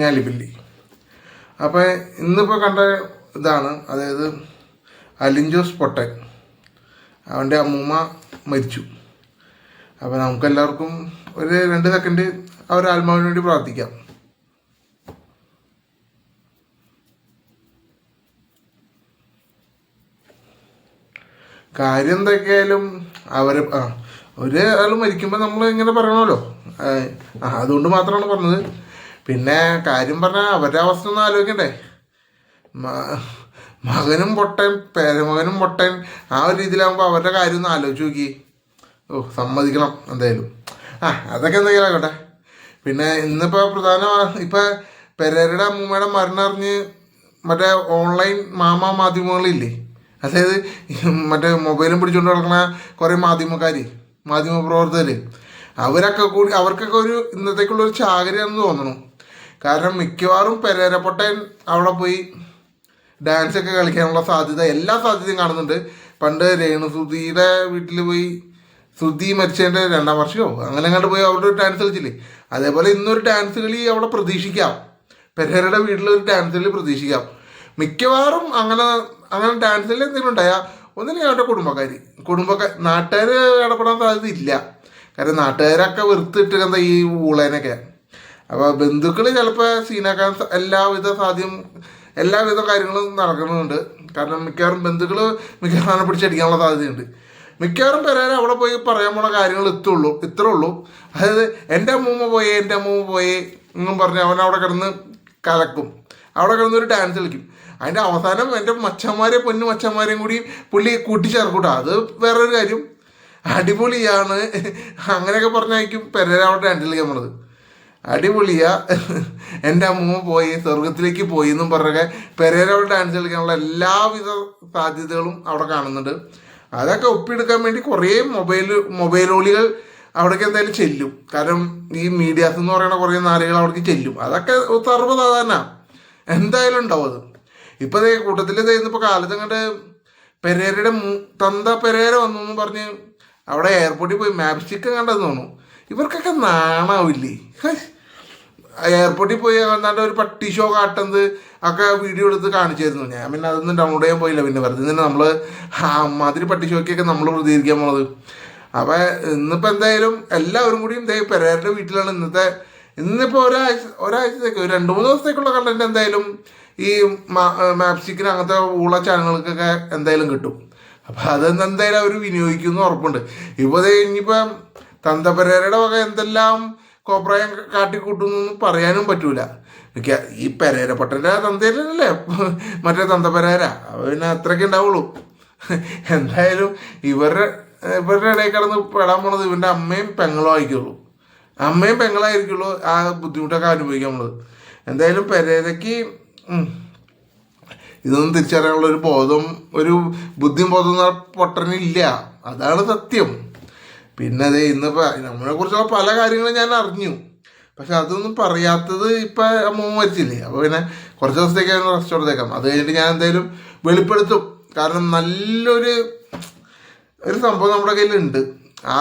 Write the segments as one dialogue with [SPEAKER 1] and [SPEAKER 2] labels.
[SPEAKER 1] ഞാലിപ്പില്ലി അപ്പോൾ ഇന്നിപ്പോൾ കണ്ട ഇതാണ് അതായത് അലിഞ്ചോസ് പൊട്ടൻ. അവന്റെ അമ്മൂമ്മ മരിച്ചു. അപ്പോൾ നമുക്കെല്ലാവർക്കും ഒരു രണ്ട് സെക്കൻഡ് അവർ ആത്മാവിന് വേണ്ടി പ്രാർത്ഥിക്കാം. കാര്യം എന്തൊക്കെയായാലും അവർ ആ ഒരു ആൾ മരിക്കുമ്പോൾ നമ്മൾ ഇങ്ങനെ പറയണമല്ലോ. അതുകൊണ്ട് മാത്രമാണ് പറഞ്ഞത്. പിന്നെ കാര്യം പറഞ്ഞാൽ അവരുടെ അവസ്ഥ ഒന്ന് ആലോചിക്കണ്ടേ. മകനും പൊട്ടൻ പേരമകനും പൊട്ടൻ ആ ഒരു രീതിയിലാകുമ്പോൾ അവരുടെ കാര്യം ഒന്ന് ആലോചിച്ച് നോക്കി. ഓ സമ്മതിക്കണം എന്തായാലും. ആ അതൊക്കെ എന്തെങ്കിലും ആകട്ടെ പിന്നെ ഇന്നിപ്പോൾ പ്രധാന ഇപ്പം പെരേരയുടെ അമ്മൂമ്മയുടെ മരണം അറിഞ്ഞ് മറ്റേ ഓൺലൈൻ മാമ മാധ്യമങ്ങളില്ലേ? അതായത് മറ്റേ മൊബൈലും പിടിച്ചുകൊണ്ട് നടക്കുന്ന കുറേ മാധ്യമക്കാർ മാധ്യമ പ്രവർത്തകർ അവരൊക്കെ കൂടി അവർക്കൊക്കെ ഒരു ഇന്നത്തേക്കുള്ള ഒരു ചാകരയാണെന്ന് തോന്നണു. കാരണം മിക്കവാറും പെരേരപ്പൊട്ടൻ അവിടെ പോയി ഡാൻസ് ഒക്കെ കളിക്കാനുള്ള സാധ്യത എല്ലാ സാധ്യതയും കാണുന്നുണ്ട്. പണ്ട് രേണുസുധിയുടെ വീട്ടിൽ പോയി ശ്രുതി മരിച്ചതിന്റെ രണ്ടാം വർഷമോ അങ്ങനെ അങ്ങോട്ട് പോയി അവിടെ ഒരു ഡാൻസ് കളിച്ചില്ലേ. അതേപോലെ ഇന്നൊരു ഡാൻസ് കളി അവിടെ പ്രതീക്ഷിക്കാം. പെരേരയുടെ വീട്ടിലൊരു ഡാൻസ് കളി പ്രതീക്ഷിക്കാം. മിക്കവാറും അങ്ങനെ അങ്ങനെ ഡാൻസ് കളി എന്തെങ്കിലും ഉണ്ടായാൽ ഒന്നില്ലെങ്കിൽ അവരുടെ കുടുംബക്കാർ കുടുംബക്കാർ നാട്ടുകാർ ഇടപെടാൻ സാധ്യത ഇല്ല കാരണം നാട്ടുകാരൊക്കെ വെറുത്തിട്ട് എന്താ ഈ ഊളേനൊക്കെ. അപ്പോൾ ബന്ധുക്കൾ ചിലപ്പോൾ സീനാക്കാൻ എല്ലാവിധ സാധ്യം എല്ലാവിധ കാര്യങ്ങളും നടക്കുന്നുണ്ട്. കാരണം മിക്കവാറും ബന്ധുക്കൾ മിക്കവാറും പിടിച്ചടിക്കാനുള്ള സാധ്യതയുണ്ട്. മിക്കവാറും പേരാരും അവിടെ പോയി പറയാൻ പോണ കാര്യങ്ങൾ എത്തുള്ളൂ ഇത്രേ ഉള്ളൂ. അതായത് എന്റെ മൂമ്മ പോയി എന്റെ മൂമ്മ പോയി എന്നും പറഞ്ഞ് അവൻ അവിടെ കിടന്ന് കലക്കും. അവിടെ കിടന്ന് ഒരു ഡാൻസ് കളിക്കും. അതിന്റെ അവസാനം എന്റെ മച്ചന്മാരെ പൊന്നു മച്ചന്മാരെയും കൂടി പുള്ളി കൂട്ടിച്ചേർക്കൂട്ടോ. അത് വേറൊരു കാര്യം. അടിപൊളിയാണ്. അങ്ങനെയൊക്കെ പറഞ്ഞായിരിക്കും പെരേര അവിടെ ഡാൻസ് കളിക്കാൻ പോണത്. അടിപൊളിയാ. എന്റെ അമ്മ പോയി സ്വർഗത്തിലേക്ക് പോയി എന്നും പറഞ്ഞൊക്കെ പെരേര ഡാൻസ് കളിക്കാനുള്ള എല്ലാവിധ സാധ്യതകളും അവിടെ കാണുന്നുണ്ട്. അതൊക്കെ ഒപ്പിയെടുക്കാൻ വേണ്ടി കുറേ മൊബൈൽ മൊബൈലോളികൾ അവിടേക്ക് എന്തായാലും ചെല്ലും. കാരണം ഈ മീഡിയാസ് എന്ന് പറയുന്ന കുറേ നാലുകൾ അവിടേക്ക് ചെല്ലും. അതൊക്കെ സർവസാധാരണ. എന്തായാലും ഉണ്ടാവും അത്. ഇപ്പം കൂട്ടത്തിൽ ദേ ഇന്നിപ്പോൾ കാലത്ത് അങ്ങോട്ട് പെരേരയുടെ തന്ത പെരേര വന്നു എന്ന് പറഞ്ഞ് അവിടെ എയർപോർട്ടിൽ പോയി മാപ്സ്റ്റിക്ക് കണ്ടെന്ന് തോന്നുന്നു. ഇവർക്കൊക്കെ നാണാവില്ലേ. എയർപോർട്ടിൽ പോയി എന്നാണ്ട് ഒരു പട്ടി ഷോ കാട്ടുന്നത് ഒക്കെ വീഡിയോ എടുത്ത് കാണിച്ചായിരുന്നു. ഞാൻ പിന്നെ അതൊന്നും ഡൗൺലോഡ് ചെയ്യാൻ പോയില്ല. പിന്നെ വെറുതെ തന്നെ നമ്മൾ അമ്മാതിരി പട്ടി ഷോയ്ക്കൊക്കെ നമ്മൾ പ്രതികരിക്കാൻ പോണത്. അപ്പം ഇന്നിപ്പോൾ എന്തായാലും എല്ലാവരും കൂടിയും ദേ പെരേരുടെ വീട്ടിലാണ് ഇന്നത്തെ ഇന്നിപ്പോൾ ഒരാഴ്ച ഒരാഴ്ചത്തേക്ക് ഒരു രണ്ട് മൂന്ന് ദിവസത്തേക്കുള്ള കണ്ടന്റ് എന്തായാലും ഈ മാപ്സിക്കിന് അങ്ങനത്തെ ഉള്ള ചാനലുകൾക്കൊക്കെ എന്തായാലും കിട്ടും. അപ്പം അതെന്ന് എന്തായാലും അവർ വിനിയോഗിക്കുമെന്ന് ഉറപ്പുണ്ട്. ഇപ്പോൾ ഇനിയിപ്പം തന്തപെരേരയുടെ വക എന്തെല്ലാം കോപ്രായം കാട്ടിക്കൂട്ടുന്നൊന്നും പറയാനും പറ്റൂല. മിക്ക ഈ പെരേര പൊട്ടന്റെ തന്തയിലല്ലേ മറ്റേ തന്ത പെരേര പിന്നെ അത്രയ്ക്ക് ഉണ്ടാവുള്ളൂ. എന്തായാലും ഇവരുടെ ഇവരുടെ ഇടയിൽ കിടന്ന് പെടാൻ പോണത് ഇവന്റെ അമ്മയും പെങ്ങളും ആയിരിക്കുള്ളൂ. അമ്മയും പെങ്ങളായിരിക്കുള്ളൂ ആ ബുദ്ധിമുട്ടൊക്കെ അനുഭവിക്കാൻ പോണത്. എന്തായാലും പെരേരയ്ക്ക് ഇതൊന്നും തിരിച്ചറിയാനുള്ള ഒരു ബോധം ഒരു ബുദ്ധിയും പൊട്ടനില്ല. അതാണ് സത്യം. പിന്നെ അതെ ഇന്നിപ്പോൾ നമ്മളെ കുറിച്ചുള്ള പല കാര്യങ്ങളും ഞാൻ അറിഞ്ഞു. പക്ഷെ അതൊന്നും പറയാത്തത് ഇപ്പം അമ്മ മരിച്ചില്ലേ? അപ്പോൾ പിന്നെ കുറച്ച് ദിവസത്തേക്ക് റെസ്റ്റ് കൊടുത്തേക്കാം അത് കഴിഞ്ഞിട്ട് ഞാൻ എന്തായാലും വെളിപ്പെടുത്തും. കാരണം നല്ലൊരു ഒരു സംഭവം നമ്മുടെ കയ്യിലുണ്ട്. ആ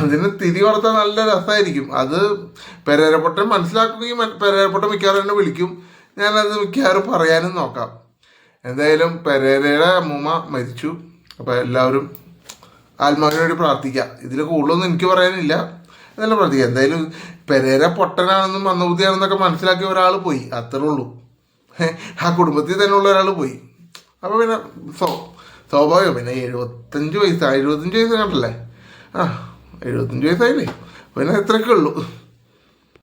[SPEAKER 1] അതിനെ തിരി കൊടുത്താൽ നല്ല രസമായിരിക്കും അത് പെരേരപ്പൊട്ടൻ മനസ്സിലാക്കുകയും പെരേരപ്പൊട്ടൻ മിക്കവാറും എന്നെ വിളിക്കും. ഞാനത് മിക്കവാറും പറയാനും നോക്കാം. എന്തായാലും പെരേരയുടെ അമ്മൂമ്മ മരിച്ചു. അപ്പോൾ എല്ലാവരും ആത്മാവിന് വേണ്ടി പ്രാർത്ഥിക്കാം. ഇതിൽ കൂടുതലൊന്നും എനിക്ക് പറയാനില്ല. എന്നല്ല പ്രാർത്ഥിക്കാം എന്തായാലും പെരേര പൊട്ടനാണെന്നും മന്ദബുദ്ധിയാണെന്നൊക്കെ മനസ്സിലാക്കിയ ഒരാൾ പോയി. അത്രേ ഉള്ളൂ. ആ കുടുംബത്തിൽ തന്നെ ഉള്ള ഒരാൾ പോയി. അപ്പോൾ പിന്നെ സ്വ സ്വാഭാവികം. പിന്നെ എഴുപത്തഞ്ച് വയസ്സ് എഴുപത്തഞ്ച് വയസ്സ് കണ്ടല്ലേ ആ എഴുപത്തഞ്ച് വയസ്സായില്ലേ? പിന്നെ ഇത്രയൊക്കെ ഉള്ളൂ.